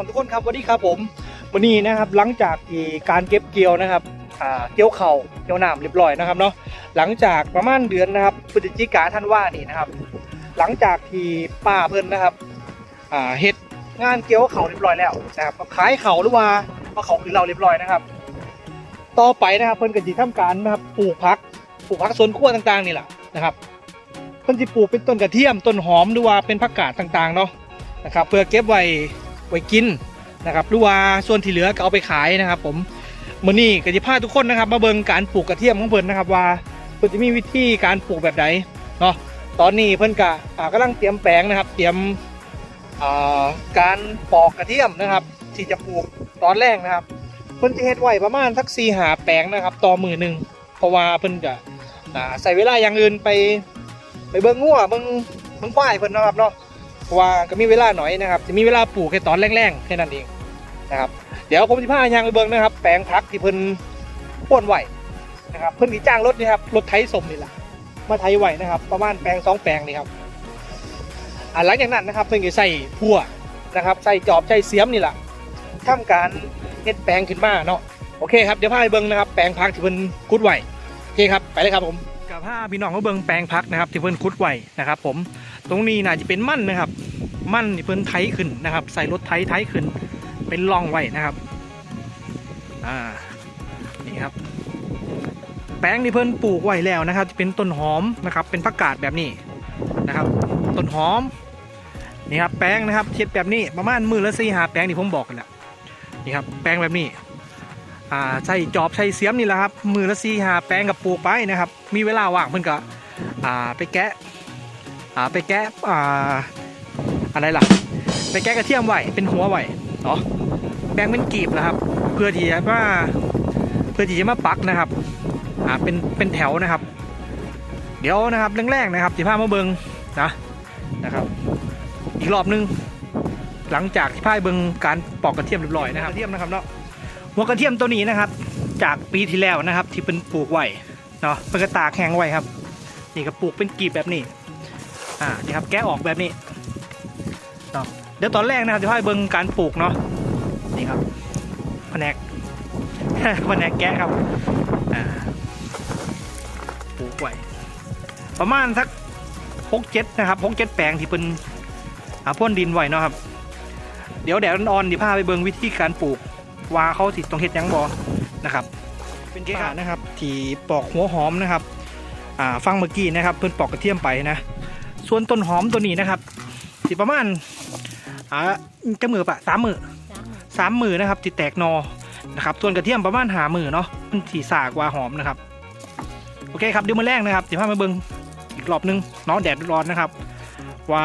องทุกคนครับสวัสดีครับผมวันนี้นะครับหลังจากที่การเก็บเกี่ยวนะครับเกี่ยวเข่าเกี่ยวหนามเรียบร้อยนะครับเนาะหลังจากประมาณเดือนนะครับพฤศจิกาท่านว่านี่นะครับ หลังจากที่ป้าเพิ่นนะครับเฮ็ดงานเกี่ยวเข่าเรียบร้อยแล้วนะครับขายเข่าหรือว่าเอาเข่าคือเราเรียบร้อยนะครับ ต่อไปนะครับเพิ่นก็จะทำการนะครับปลูกพักปลูกพักสวนครัวต่างๆนี่แหละนะครับเพิ่นจะปลูกเป็นต้นกระเทียมต้นหอมหรือว่าเป็นผักกาดต่างๆเนาะนะครับเพื่อเก็บไว้ ไว้กินนะครับหรือว่าส่วนที่เหลือก็เอาไปขายนะครับ ผมมื้อนี้ก็จะพาทุกคนนะครับ มาเบิ่งการปลูกกระเทียมของเพิ่นนะครับ ว่าเพิ่นจะมีวิธีการปลูกแบบไหนเนาะตอนนี้เพิ่นก็อ่ากำลังเตรียมแปลงนะครับ เตรียมอ่าการปอกกระเทียมนะครับ ที่จะปลูกตอนแรกนะครับ เพิ่นจะเฮ็ดไว้ประมาณสักสี่หาแปลงนะครับ ต่อมือหนึ่งเพราะว่าเพิ่นจะใส่เวลาอย่างอื่นไป ไปเบิ่งงัวเบิ่งเบิ่งควายเพิ่นนะครับเนาะ ราะว่าก็มีเวลาหน่อยนะครับจะมีเวลาปลูกแค่ตอนแรงๆแค่นั้นเองนะครับเดี๋ยวผมจะพายางไปเบิ่งนะครับ แปลงพักที่เพิ่นป้วนไหวนะครับเพิ่นมีจ้างรถนี่ครับรถไถสมนี่แหละมาไถไหวนะครับ ประมาณแปลงสองแปลงนี่ครับอ่าหลังจากนั้นนะครับเพิ่นก็ใส่พั่วนะครับใส่จอบใส่เสียมนี่แหละทำการเฮ็ดแปลงขึ้นมาเนาะโอเคครับเดี๋ยวพาไปเบิ่งนะครับแปลงพักที่เพิ่นกุดไหวโอเคครับไปเลยครับผมกับผ้าพี่น้องเขาเบิ่งแปลงพักนะครับที่เพิ่นคุดไหวนะครับผม ตรงนี้น่าจะเป็นมั่นนะครับ มั่นที่เพิ่นไถขึ้นนะครับ ใส่รถไถไถขึ้น เป็นร่องไว้นะครับอ่านี่ครับ แปลงที่เพิ่นปลูกไว้แล้วนะครับ จะเป็นต้นหอมนะครับ เป็นผักกาดแบบนี้นะครับ ต้นหอมนี่ครับแปลงนะครับเทียบแบบนี้ประมาณมือละสี่หาแปลงที่ผมบอกกันแหละนี่ครับแปลงแบบนี้อ่าใส่จอบใส่เสียมนี่แหละครับมือละสี่หาแปลงกับปลูกไปนะครับ มีเวลาว่างเพิ่นก็อ่าไปแกะ อ่าไปแกะอ่าอะไรล่ะ ไปแกะกระเทียมไว้เป็นหัวไว้เนาะแบ่งเป็นกีบนะครับ เพื่อที่จะมาเพื่อที่จะมาปักนะครับอ่าเป็นเป็นแถวนะครับ เดี๋ยวนะครับแรกๆนะครับสิพามาเบิงนะนะครับ อีกรอบนึงหลังจากที่พายเบิงการปอกกระเทียมเรียบร้อยนะครับกระเทียมนะครับเนาะหัวกระเทียมตัวนี้นะครับ จากปีที่แล้วนะครับที่เป็นปลูกไว้เนาะเป็นกระตากแห้งไว้ครับ นี่ก็ปลูกเป็นกีบแบบนี้ อ่านี่ครับแกะออกแบบนี้เนาะเดี๋ยวตอนแรกนะครับจะให้เบิ่งการปลูกเนาะนี่ครับแผนกแผนกแกะครับอ่าปลูกไว้ประมาณสักหกเจ็ดนะครับหกเจ็ดแปลงที่เป็นอ่าพ่นดินไว้เนาะครับ เดี๋ยวแดดอ่อนๆที่พาไปเบิ่งวิธีการปลูกว่าเขาสิต้องเฮ็ดหยังบอนะครับ เป็นเกะนะครับที่ปอกหัวหอมนะครับ อ่าฟังเมื่อกี้นะครับ เพิ่นปอกกระเทียมไปนะ ส่วนต้นหอมตัวนี้นะครับ สิประมาณอ่าจะมือปะสามมือสามมือนะครับติแตกนอนะครับส่วนกระเทียมประมาณหามือเนาะมันสีสากว่าหอมนะครับ โอเคครับเดี๋ยวมาแรกนะครับเดี๋ยวพามาเบิ่งอีกรอบนึงเนาะแดดร้อนนะครับ ว่า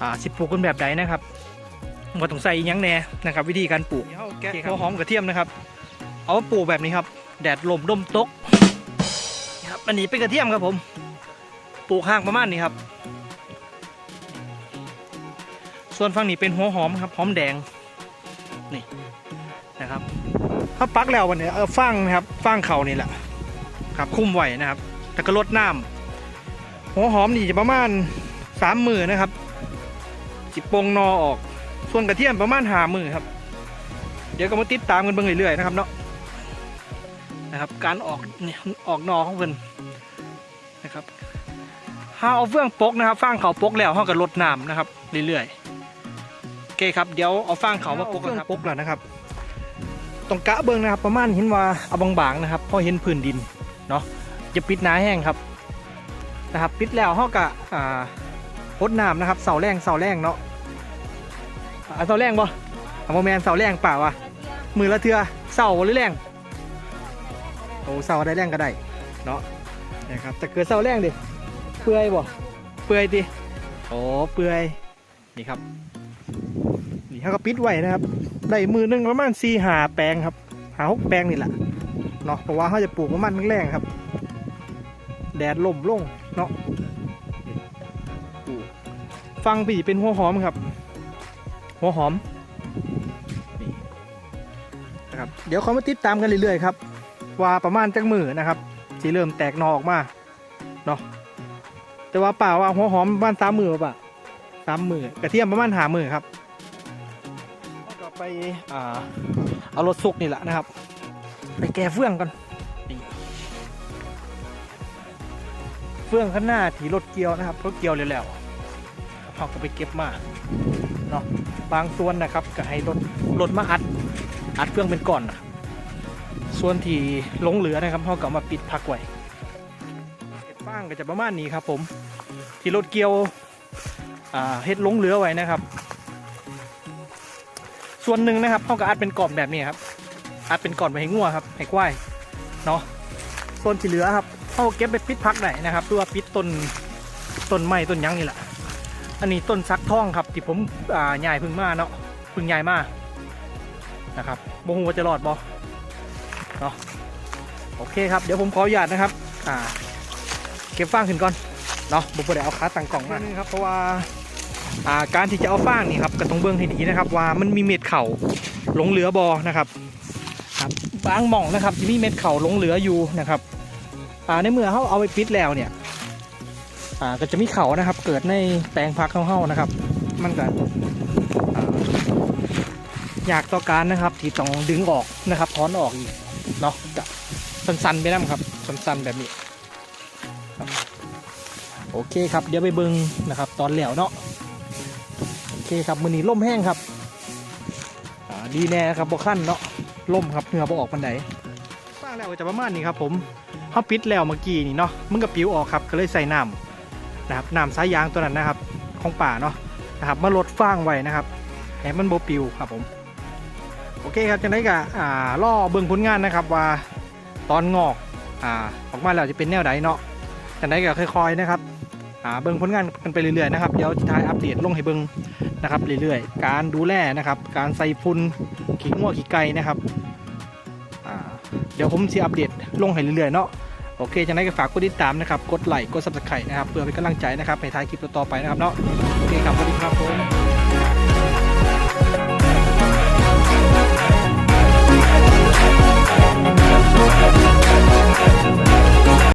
อ่าสิปลูกกันแบบใดนะครับว่าต้องใส่อิหยังแน่นะครับ วิธีการปลูกแกะหัวหอมกระเทียมนะครับ เอามาปลูกแบบนี้ครับ แดดลมดมตกนี่ครับอันนี้เป็นกระเทียมครับผม ปลูกห่างประมาณนี้ครับ ส่วนฝั่งนี้เป็นหัวหอมครับหอมแดงนี่นะครับถ้าปักแล้ววันนี้เออฟางนะครับฟางเขานี่แหละครับคุ้มไหวนะครับแต่ก็ลดน้ำหัวหอมนี่จะประมาณสามมือนะครับจิปงนอออก ส่วนกระเทียมประมาณหามือครับ เดี๋ยวก็มาติดตามกันเบิ่งเรื่อยๆนะครับเนาะนะครับการออกเนี่ยออกนอของเพิ่นนะครับ ถ้าเอาเฟื่องปกนะครับฟางเขาปกแล้วเขาก็ลดน้ำนะครับเรื่อยๆโอเคครับเดี๋ยวเอาฟางเขามาปกนะครับปกแล้วนะครับต้องกะเบิ่งนะครับประมาณเห็นว่าเอาบางๆนะครับเพอเห็นพื้นดินเนาะจะปิดหนาแห้งครับนะครับปิดแล้วเขาก็อ่าพดน้ำนะครับเสาแรงเสาแรงเนาะอะเสาแรงบ่อะโมแมนเสาแรงเปล่าวะมือละเทือเสาหรือแรงโอ้เสาได้แรงก็ได้เนาะนะครับแต่เกิดเสาแรงดิเปื่อยบ่เปื่อยดิโอ้เปื่อยนี่ครับ นี่เขาก็ปิดไว้นะครับ ได้มือหนึงประมาณสี่หาแปลงครับ หาหกแปลงนี่แหละเนาะเพราะว่าเขาจะปลูกประมาณแรงๆครับ แดดล่มลงเนาะปลูกฟังปีเป็นหัวหอมครับ หัวหอมนี่นะครับ เดี๋ยวเขามาติดตามกันเรื่อยๆครับ ว่าประมาณจักมือนะครับสีเริ่มแตกหนอออกมาเนาะ แต่ว่าเปล่าว่าหัวหอมบ้านสามหมือป่ะสามหมือกระเทียมประมาณหามือครับก็ไปอ่าเอารถซุกนี่แหละนะครับ ไปแก้เฟื่องกันนี่เฟื่องข้างหน้าถีรถเกียวนะครับรถเกียวเร็วๆเขาก็ไปเก็บมาเนาะบางส่วนนะครับก็ให้รถรถมาอัดอัดเฟื่องเป็นก่อนนะส่วนที่หลงเหลือนะครับเขาก็มาปิดพักไว้เก็บฟางก็จะประมาณนี้ครับผม ที่รถเกียวเฮ็ดลงเหลือไว้นะครับ ส่วนหนึ่งนะครับเขาก็อัดเป็นก่อนแบบนี้ครับอัดเป็นก่อนไปให้งัวครับให้ควายเนาะส่วนที่เหลือครับเขาเก็บไปปิดพักไหนนะครับหรือว่าปิดต้นต้นไม้ต้นยังนี่แหละอันนี้ต้นซักท่องครับที่ผมใหญ่พึ่งมาเนาะพึ่งใหญ่มานะครับบ่ฮูว่าจะรอดบ่เนาะโอเคครับเดี๋ยวผมขออนุญาตนะครับ อ่า เก็บฟางขึ้นก่อน เนาะบุปผาเอาขาตั้งกล่องมาครับเพราะว่าอ่าการที่จะเอาฟางนี่ครับก็ต้องเบิ่งให้ดีนะครับ ว่ามันมีเม็ดเข่าหลงเหลือบอนะครับครับบางหม่องนะครับที่มีเม็ดเข่าหลงเหลืออยู่นะครับอ่าในเมื่อเขาเอาไปปิดแล้วเนี่ยอ่าก็จะมีเขานะครับ เกิดในแปลงพักเข้าๆนะครับ มันก็อ่าอยากต่อการนะครับที่ต้องดึงออกนะครับถอนออกอีกเนาะจะสั้นๆไปน้ครับสั้นๆแบบนี้ โอเคครับเดี๋ยวไปเบิ้งนะครับ ตอนแล้วเนาะโอเคครับมือนี้ล่มแห้งครับดีแน่ครับบ่ขั้นเนาะล่มครับเหงื่อบ่ออกปันไดสร้างแล้วก็จะประมาณนี้ครับผมเขาปิดแล้วเมื่อกี้นี่เนาะมันก็ปิวออกครับก็เลยใส่น้ำนะครับน้ำสายยางตัวนั้นนะครับของป่าเนาะนะครับมาลดฟางไว้นะครับให้มันโบปิวครับผมโอเคครับจังได้กะอ่าล่อเบิ่งผลงานนะครับว่าตอนงอกอ่าออกมาแล้วจะเป็นแนวใดเนาะ จังได้ก็ค่อยๆนะครับเบิ้งผลงานกันไปเรื่อยๆนะครับเดี๋ยวท้ายอัปเดตลงให้เบิ้งนะครับเรื่อยๆ การดูแลนะครับการใส่ฝุ่นขี้งัวขี้ไก่นะครับเดี๋ยวผมจะอัปเดตลงให้เรื่อยๆเนาะโอเคจังไดก็ฝากกดติดตามนะครับ กดไลค์ กด subscribe นะครับ เพื่อเป็นกำลังใจนะครับให้ท้ายคลิปต่อๆไปนะครับเนาะ โอเคครับสวัสดีครับผม